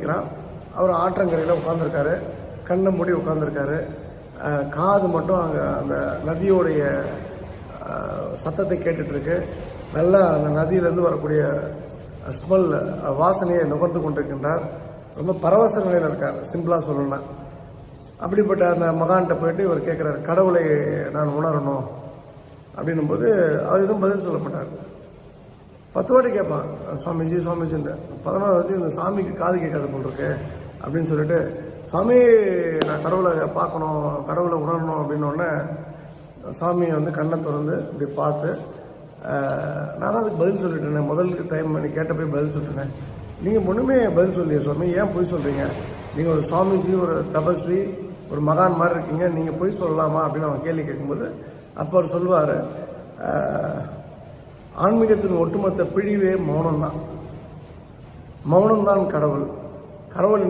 இருக்கிறான் அவர் ஆற்றங்கரையில் உட்காந்துருக்காரு கண்ணை மூடி உட்காந்துருக்காரு காது மட்டும் அங்கே அந்த நதியோடைய சத்தத்தை கேட்டுட்ருக்கு. நல்லா அந்த நதியிலேருந்து வரக்கூடிய ஸ்மெல் வாசனையை நுகர்ந்து கொண்டிருக்கின்றார். ரொம்ப பரவச நிலையில் இருக்கார். சிம்பிளாக சொல்லணும்னா. அப்படிப்பட்ட அந்த மகான்கிட்ட போயிட்டு இவர் கேட்குறாரு கடவுளை நான் உணரணும். அப்படின்னும்போது அவர் எதுவும் பதில் சொல்லப்பட்டார் பத்து வாட்டி கேட்பான் சுவாமிஜி சுவாமிஜின்ற. பதினோரு வாட்டி இந்த சாமிக்கு காது கேட்காத போல் இருக்கு அப்படின்னு சொல்லிட்டு சுவாமி நான் கடவுளை பார்க்கணும் கடவுளை உணரணும் அப்படின்னோடனே சாமியை வந்து கண்ணை திறந்து இப்படி பார்த்து நான் தான் அதுக்கு பதில் சொல்லிட்டேன் முதல் டைம் நீ கேட்ட போய் பதில் சொல்லிட்டேன். நீங்கள் ஒன்றுமே பதில் சொல்லியே சுவாமி ஏன் பொய் சொல்கிறீங்க நீங்கள் ஒரு சுவாமிஜி ஒரு தபஸ்வி ஒரு மகான் மாதிரி இருக்கீங்க நீங்கள் பொய் சொல்லலாமா? அப்படின்னு அவன் கேள்வி கேட்கும்போது அப்போ அவர் சொல்லுவார் ஆன்மீகத்தின் ஒட்டுமொத்த பிழிவே மௌனம்தான். மௌனம்தான் கடவுள். கடவுள்